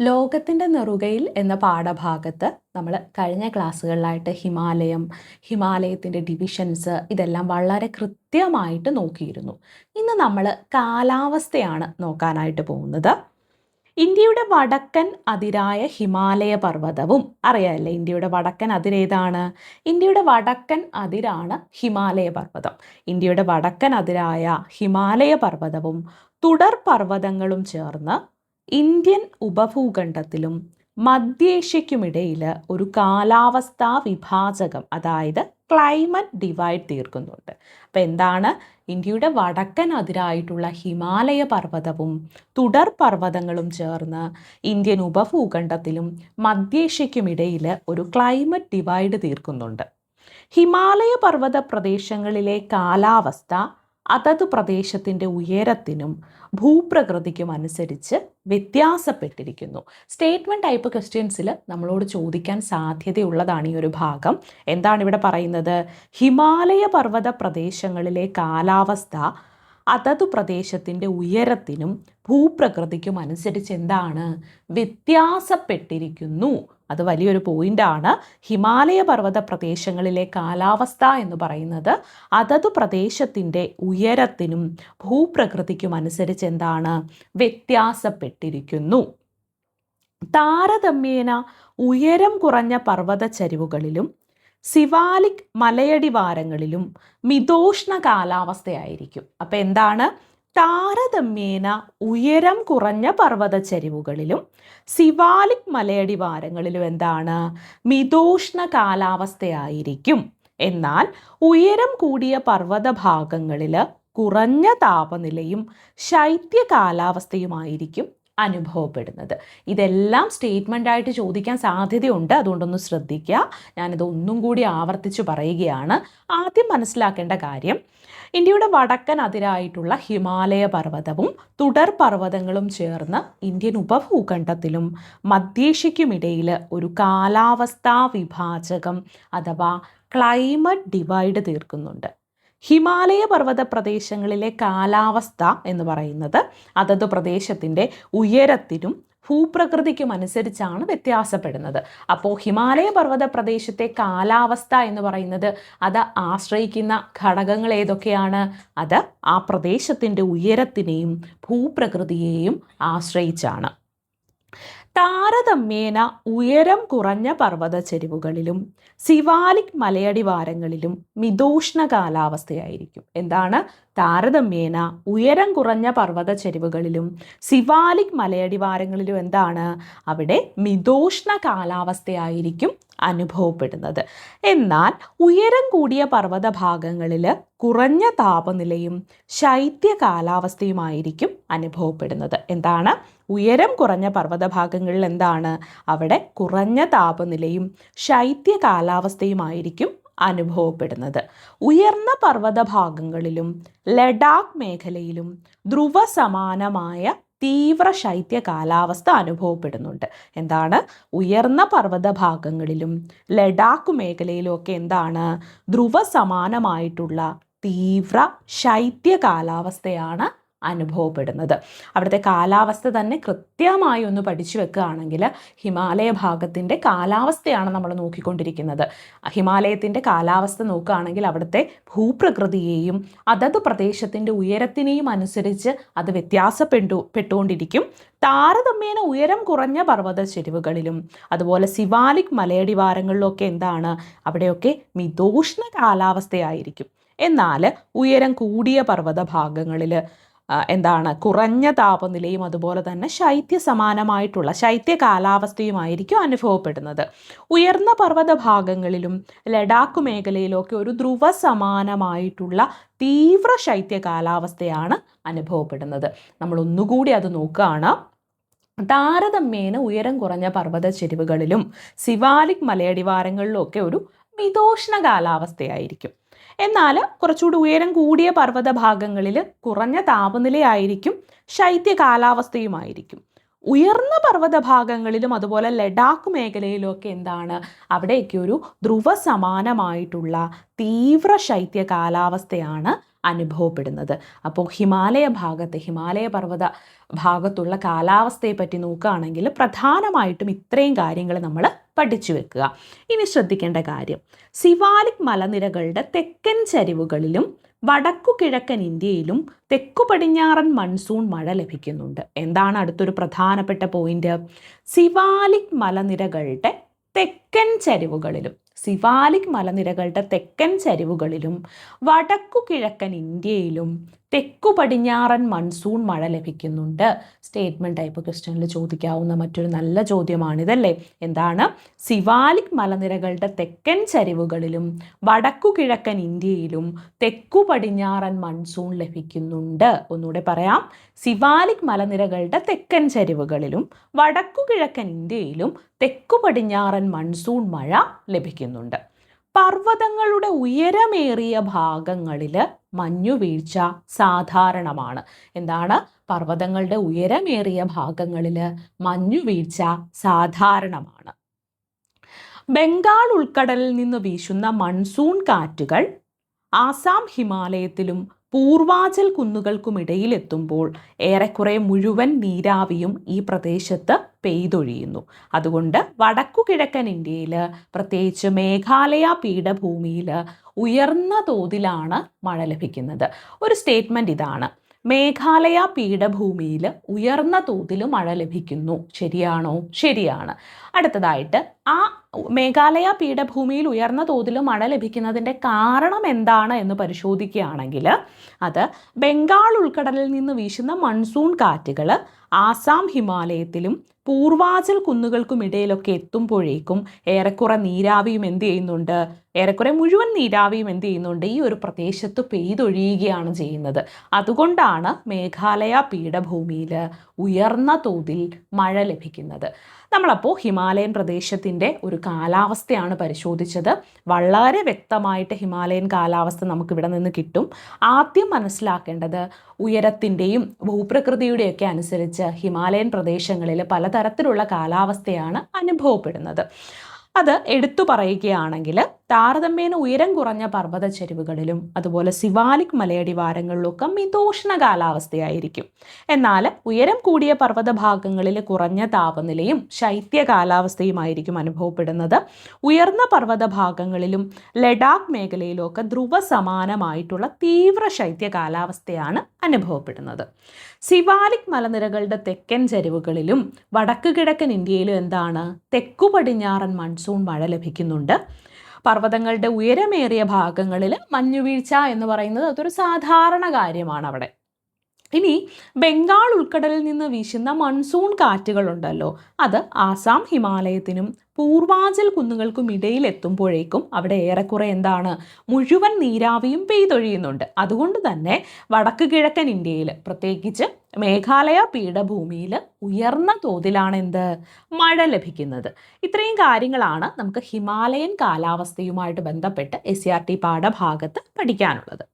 ലോകത്തിന്റെ നെറുകയിൽ എന്ന പാഠഭാഗത്ത് നമ്മൾ കഴിഞ്ഞ ക്ലാസ്സുകളിലായിട്ട് ഹിമാലയം ഹിമാലയത്തിന്റെ ഡിവിഷൻസ് ഇതെല്ലാം വളരെ കൃത്യമായിട്ട് നോക്കിയിരുന്നു. ഇന്ന് നമ്മൾ കാലാവസ്ഥയാണ് നോക്കാനായിട്ട് പോകുന്നത്. ഇന്ത്യയുടെ വടക്കൻ അതിരായ ഹിമാലയ പർവതവും അറിയാമല്ലേ ഇന്ത്യയുടെ വടക്കൻ അതിരേതാണ് ഇന്ത്യയുടെ വടക്കൻ അതിരാണ് ഹിമാലയ പർവതം. ഇന്ത്യയുടെ വടക്കൻ അതിരായ ഹിമാലയ പർവതവും തുടർ പർവതങ്ങളും ചേർന്ന് ഇന്ത്യൻ ഉപഭൂഖണ്ഡത്തിലും മധ്യേഷ്യയ്ക്കുമിടയിൽ ഒരു കാലാവസ്ഥാ വിഭാജകം അതായത് ക്ലൈമറ്റ് ഡിവൈഡ് തീർക്കുന്നുണ്ട്. അപ്പം എന്താണ്? ഇന്ത്യയുടെ വടക്കൻ അതിരായിട്ടുള്ള ഹിമാലയ പർവതവും തുടർ പർവതങ്ങളും ചേർന്ന് ഇന്ത്യൻ ഉപഭൂഖണ്ഡത്തിലും മധ്യേഷ്യയ്ക്കുമിടയിൽ ഒരു ക്ലൈമറ്റ് ഡിവൈഡ് തീർക്കുന്നുണ്ട്. ഹിമാലയ പർവത പ്രദേശങ്ങളിലെ കാലാവസ്ഥ അതത് പ്രദേശത്തിന്റെ ഉയരത്തിനും ഭൂപ്രകൃതിക്കും അനുസരിച്ച് വ്യത്യാസപ്പെട്ടിരിക്കുന്നു. സ്റ്റേറ്റ്മെന്റ് ടൈപ്പ് ക്വസ്റ്റ്യൻസിൽ നമ്മളോട് ചോദിക്കാൻ സാധ്യതയുള്ളതാണ് ഈ ഒരു ഭാഗം. എന്താണ് ഇവിടെ പറയുന്നത്? ഹിമാലയ പർവത പ്രദേശങ്ങളിലെ കാലാവസ്ഥ അതത് പ്രദേശത്തിന്റെ ഉയരത്തിനും ഭൂപ്രകൃതിക്കും അനുസരിച്ച് എന്താണ്? വ്യത്യാസപ്പെട്ടിരിക്കുന്നു. അത് വലിയൊരു പോയിന്റാണ്. ഹിമാലയ പർവത പ്രദേശങ്ങളിലെ കാലാവസ്ഥ എന്ന് പറയുന്നത് അതത് പ്രദേശത്തിന്റെ ഉയരത്തിനും ഭൂപ്രകൃതിക്കും അനുസരിച്ച് എന്താണ്? വ്യത്യാസപ്പെട്ടിരിക്കുന്നു. താരതമ്യേന ഉയരം കുറഞ്ഞ പർവത ചരിവുകളിലും സിവാലിക് മലയടിവാരങ്ങളിലും മിതോഷ്ണ കാലാവസ്ഥയായിരിക്കും. അപ്പോൾ എന്താണ്? താരതമ്യേന ഉയരം കുറഞ്ഞ പർവത ചരിവുകളിലും സിവാലിക് മലയടിവാരങ്ങളിലും എന്താണ്? മിതോഷ്ണ കാലാവസ്ഥയായിരിക്കും. എന്നാൽ ഉയരം കൂടിയ പർവത ഭാഗങ്ങളിൽ കുറഞ്ഞ താപനിലയും ശൈത്യ കാലാവസ്ഥയുമായിരിക്കും അനുഭവപ്പെടുന്നത്. ഇതെല്ലാം സ്റ്റേറ്റ്മെന്റ് ആയിട്ട് ചോദിക്കാൻ സാധ്യതയുണ്ട്. അതുകൊണ്ടൊന്ന് ശ്രദ്ധിക്കുക. ഞാനിത് ഒന്നും കൂടി ആവർത്തിച്ച് പറയുകയാണ്. ആദ്യം മനസ്സിലാക്കേണ്ട കാര്യം ഇന്ത്യയുടെ വടക്കൻ അതിരായിട്ടുള്ള ഹിമാലയ പർവതവും തുടർ പർവതങ്ങളും ചേർന്ന് ഇന്ത്യൻ ഉപഭൂഖണ്ഡത്തിലും മധ്യേഷ്യയ്ക്കുമിടയിൽ ഒരു കാലാവസ്ഥാ വിഭാജകം അഥവാ ക്ലൈമറ്റ് ഡിവൈഡ് തീർക്കുന്നുണ്ട്. ഹിമാലയ പർവത പ്രദേശങ്ങളിലെ കാലാവസ്ഥ എന്ന് പറയുന്നത് അതത് പ്രദേശത്തിന്റെ ഉയരത്തിനും ഭൂപ്രകൃതിക്കും അനുസരിച്ചാണ് വ്യത്യാസപ്പെടുന്നത്. അപ്പോൾ ഹിമാലയ പർവത പ്രദേശത്തെ കാലാവസ്ഥ എന്ന് പറയുന്നത് അത് ആശ്രയിക്കുന്ന ഘടകങ്ങൾ ഏതൊക്കെയാണ്? അത് ആ പ്രദേശത്തിന്റെ ഉയരത്തിനെയും ഭൂപ്രകൃതിയെയും ആശ്രയിച്ചാണ്. താരതമ്യേന ഉയരം കുറഞ്ഞ പർവത ചെരിവുകളിലും സിവാലിക് മലയടിവാരങ്ങളിലും മിതോഷ്ണ കാലാവസ്ഥയായിരിക്കും. എന്താണ്? താരതമ്യേന ഉയരം കുറഞ്ഞ പർവത ചെരിവുകളിലും സിവാലിക് മലയടിവാരങ്ങളിലും എന്താണ്? അവിടെ മിതോഷ്ണ കാലാവസ്ഥയായിരിക്കും അനുഭവപ്പെടുന്നത്. എന്നാൽ ഉയരം കൂടിയ പർവത ഭാഗങ്ങളിൽ കുറഞ്ഞ താപനിലയും ശൈത്യ കാലാവസ്ഥയുമായിരിക്കും അനുഭവപ്പെടുന്നത്. എന്താണ്? ഉയരം കുറഞ്ഞ പർവത ഭാഗങ്ങളിൽ എന്താണ്? അവിടെ കുറഞ്ഞ താപനിലയും ശൈത്യ കാലാവസ്ഥയുമായിരിക്കും അനുഭവപ്പെടുന്നത്. ഉയർന്ന പർവത ഭാഗങ്ങളിലും ലഡാക്ക് മേഖലയിലും ധ്രുവ സമാനമായ തീവ്ര ശൈത്യ കാലാവസ്ഥ അനുഭവപ്പെടുന്നുണ്ട്. എന്താണ്? ഉയർന്ന പർവത ഭാഗങ്ങളിലും ലഡാക്ക് മേഖലയിലും ഒക്കെ എന്താണ്? ധ്രുവ സമാനമായിട്ടുള്ള തീവ്ര ശൈത്യ കാലാവസ്ഥയാണ് അനുഭവപ്പെടുന്നത്. അവിടുത്തെ കാലാവസ്ഥ തന്നെ കൃത്യമായി ഒന്ന് പഠിച്ചു വെക്കുകയാണെങ്കിൽ ഹിമാലയ ഭാഗത്തിന്റെ കാലാവസ്ഥയാണ് നമ്മൾ നോക്കിക്കൊണ്ടിരിക്കുന്നത്. ഹിമാലയത്തിന്റെ കാലാവസ്ഥ നോക്കുകയാണെങ്കിൽ അവിടുത്തെ ഭൂപ്രകൃതിയെയും അതത് പ്രദേശത്തിന്റെ ഉയരത്തിനെയും അനുസരിച്ച് അത് വ്യത്യാസപ്പെട്ടു പെട്ടുകൊണ്ടിരിക്കും. താരതമ്യേന ഉയരം കുറഞ്ഞ പർവത ചെരുവുകളിലും അതുപോലെ സിവാലിക് മലയടിവാരങ്ങളിലൊക്കെ എന്താണ്? അവിടെയൊക്കെ മിതോഷ്ണ കാലാവസ്ഥയായിരിക്കും. എന്നാൽ ഉയരം കൂടിയ പർവത ഭാഗങ്ങളിൽ എന്താണ് കുറഞ്ഞ താപനിലയും അതുപോലെ തന്നെ ശൈത്യ സമാനമായിട്ടുള്ള ശൈത്യ കാലാവസ്ഥയുമായിരിക്കും അനുഭവപ്പെടുന്നത്. ഉയർന്ന പർവത ഭാഗങ്ങളിലും ലഡാക്ക് മേഖലയിലൊക്കെ ഒരു ധ്രുവ സമാനമായിട്ടുള്ള തീവ്ര ശൈത്യ കാലാവസ്ഥയാണ് അനുഭവപ്പെടുന്നത്. നമ്മൾ ഒന്നുകൂടി അത് നോക്കുകയാണ്. താരതമ്യേന ഉയരം കുറഞ്ഞ പർവത ചെരുവുകളിലും സിവാലിക് മലയടിവാരങ്ങളിലും ഒക്കെ ഒരു മിതോഷ്ണ കാലാവസ്ഥയായിരിക്കും. എന്നാൽ കുറച്ചുകൂടി ഉയരം കൂടിയ പർവത ഭാഗങ്ങളിൽ കുറഞ്ഞ താപനിലയായിരിക്കും ശൈത്യ കാലാവസ്ഥയുമായിരിക്കും. ഉയർന്ന പർവത ഭാഗങ്ങളിലും അതുപോലെ ലഡാക്ക് മേഖലയിലും ഒക്കെ എന്താണ്? അവിടെയൊക്കെ ഒരു ധ്രുവ സമാനമായിട്ടുള്ള തീവ്ര ശൈത്യ കാലാവസ്ഥയാണ് അനുഭവപ്പെടുന്നത്. അപ്പോൾ ഹിമാലയ ഭാഗത്ത് ഹിമാലയ പർവത ഭാഗത്തുള്ള കാലാവസ്ഥയെ പറ്റി നോക്കുകയാണെങ്കിൽ പ്രധാനമായിട്ടും ഇത്രയും കാര്യങ്ങൾ നമ്മൾ പഠിച്ചു വെക്കുക. ഇനി ശ്രദ്ധിക്കേണ്ട കാര്യം. സിവാലിക് മലനിരകളുടെ തെക്കൻ ചരിവുകളിലും വടക്കു കിഴക്കൻ ഇന്ത്യയിലും തെക്കു പടിഞ്ഞാറൻ മൺസൂൺ മഴ ലഭിക്കുന്നുണ്ട്. എന്താണ് അടുത്തൊരു പ്രധാനപ്പെട്ട പോയിന്റ്? സിവാലിക് മലനിരകളുടെ തെക്കൻ ചരിവുകളിലും സിവാലിക് മലനിരകളുടെ തെക്കൻ ചരിവുകളിലും വടക്കു കിഴക്കൻ ഇന്ത്യയിലും തെക്കു പടിഞ്ഞാറൻ മൺസൂൺ മഴ ലഭിക്കുന്നുണ്ട്. സ്റ്റേറ്റ്മെന്റ് ടൈപ്പ് ക്വസ്റ്റ്യനിൽ ചോദിക്കാവുന്ന മറ്റൊരു നല്ല ചോദ്യമാണിതല്ലേ? എന്താണ്? സിവാലിക് മലനിരകളുടെ തെക്കൻ ചരിവുകളിലും വടക്കു കിഴക്കൻ ഇന്ത്യയിലും തെക്കു പടിഞ്ഞാറൻ മൺസൂൺ ലഭിക്കുന്നുണ്ട്. ഒന്നുകൂടെ പറയാം. സിവാലിക് മലനിരകളുടെ തെക്കൻ ചരിവുകളിലും വടക്കു കിഴക്കൻ ഇന്ത്യയിലും തെക്കു പടിഞ്ഞാറൻ മൺസൂൺ മഴ ലഭിക്കുന്നുണ്ട്. പർവതങ്ങളുടെ ഉയരമേറിയ ഭാഗങ്ങളിൽ മഞ്ഞുവീഴ്ച സാധാരണമാണ്. എന്താണ്? പർവതങ്ങളുടെ ഉയരമേറിയ ഭാഗങ്ങളിൽ മഞ്ഞുവീഴ്ച സാധാരണമാണ്. ബംഗാൾ ഉൾക്കടലിൽ നിന്ന് വീശുന്ന മൺസൂൺ കാറ്റുകൾ ആസാം ഹിമാലയത്തിലും പൂർവാചൽ കുന്നുകൾക്കുമിടയിലെത്തുമ്പോൾ ഏറെക്കുറെ മുഴുവൻ നീരാവിയും ഈ പ്രദേശത്ത് പെയ്തൊഴിയുന്നു. അതുകൊണ്ട് വടക്കു കിഴക്കൻ ഇന്ത്യയിൽ പ്രത്യേകിച്ച് മേഘാലയ പീഠഭൂമിയിൽ ഉയർന്ന തോതിലാണ് മഴ ലഭിക്കുന്നത്. ഒരു സ്റ്റേറ്റ്മെന്റ് ഇതാണ്. മേഘാലയ പീഠഭൂമിയിൽ ഉയർന്ന തോതിൽ മഴ ലഭിക്കുന്നു. ശരിയാണോ? ശരിയാണ്. അടുത്തതായിട്ട് ആ മേഘാലയ പീഠഭൂമിയിൽ ഉയർന്ന തോതിൽ മഴ ലഭിക്കുന്നതിന്റെ കാരണം എന്താണ് എന്ന് പരിശോധിക്കുകയാണെങ്കിൽ അത് ബംഗാൾ ഉൾക്കടലിൽ നിന്ന് വീശുന്ന മൺസൂൺ കാറ്റുകൾ ആസാം ഹിമാലയത്തിലും പൂർവാചൽ കുന്നുകൾക്കും ഇടയിലൊക്കെ എത്തുമ്പോഴേക്കും ഏറെക്കുറെ നീരാവിയും എന്ത് ചെയ്യുന്നുണ്ട്? ഏറെക്കുറെ മുഴുവൻ നീരാവിയും എന്ത് ചെയ്യുന്നുണ്ട്? ഈ ഒരു പ്രദേശത്ത് പെയ്തൊഴിയുകയാണ് ചെയ്യുന്നത്. അതുകൊണ്ടാണ് മേഘാലയ പീഠഭൂമിയിൽ ഉയർന്ന തോതിൽ മഴ ലഭിക്കുന്നത്. നമ്മളപ്പോൾ ഹിമാലയൻ പ്രദേശത്തിന്റെ ഒരു കാലാവസ്ഥയാണ് പരിശോധിച്ചത്. വളരെ വ്യക്തമായിട്ട് ഹിമാലയൻ കാലാവസ്ഥ നമുക്കിവിടെ നിന്ന് കിട്ടും. ആദ്യം മനസ്സിലാക്കേണ്ടത് ഉയരത്തിന്റെയും ഭൂപ്രകൃതിയുടെയൊക്കെ അനുസരിച്ച് ഹിമാലയൻ പ്രദേശങ്ങളിൽ പലതരത്തിലുള്ള കാലാവസ്ഥയാണ് അനുഭവപ്പെടുന്നത്. അത് എടുത്തു പറയുകയാണെങ്കിൽ താരതമ്യേന ഉയരം കുറഞ്ഞ പർവത ചെരുവുകളിലും അതുപോലെ സിവാലിക് മലയടിവാരങ്ങളിലൊക്കെ മിതോഷ്ണ കാലാവസ്ഥയായിരിക്കും എന്നാൽ ഉയരം കൂടിയ പർവത ഭാഗങ്ങളിൽ കുറഞ്ഞ താപനിലയും ശൈത്യ കാലാവസ്ഥയുമായിരിക്കും അനുഭവപ്പെടുന്നത്. ഉയർന്ന പർവത ഭാഗങ്ങളിലും ലഡാക്ക് മേഖലയിലും ഒക്കെ ധ്രുവ സമാനമായിട്ടുള്ള തീവ്ര ശൈത്യ കാലാവസ്ഥയാണ് അനുഭവപ്പെടുന്നത്. സിവാലിക് മലനിരകളുടെ തെക്കൻ ചരിവുകളിലും വടക്കു കിഴക്കൻ ഇന്ത്യയിലും എന്താണ്? തെക്കു പടിഞ്ഞാറൻ മൺസൂൺ മഴ ലഭിക്കുന്നുണ്ട്. പർവതങ്ങളുടെ ഉയരമേറിയ ഭാഗങ്ങളിൽ മഞ്ഞുവീഴ്ച എന്ന് പറയുന്നത് അതൊരു സാധാരണ കാര്യമാണ് അവിടെ. ഇനി ബംഗാൾ ഉൾക്കടലിൽ നിന്ന് വീശുന്ന മൺസൂൺ കാറ്റുകളുണ്ടല്ലോ. അത് ആസാം ഹിമാലയത്തിനും പൂർവാചൽ കുന്നുകൾക്കും ഇടയിൽ എത്തുമ്പോഴേക്കും അവിടെ ഏറെക്കുറെ എന്താണ്? മുഴുവൻ നീരാവിയും പെയ്തൊഴിയുന്നുണ്ട്. അതുകൊണ്ട് തന്നെ വടക്ക് കിഴക്കൻ ഇന്ത്യയിൽ പ്രത്യേകിച്ച് മേഘാലയ പീഠഭൂമിയിൽ ഉയർന്ന തോതിലാണ് എന്ത് മഴ ലഭിക്കുന്നത്. ഇത്രയും കാര്യങ്ങളാണ് നമുക്ക് ഹിമാലയൻ കാലാവസ്ഥയുമായിട്ട് ബന്ധപ്പെട്ട് എസ് സി ആർ ടി പാഠഭാഗത്ത് പഠിക്കാനുള്ളത്.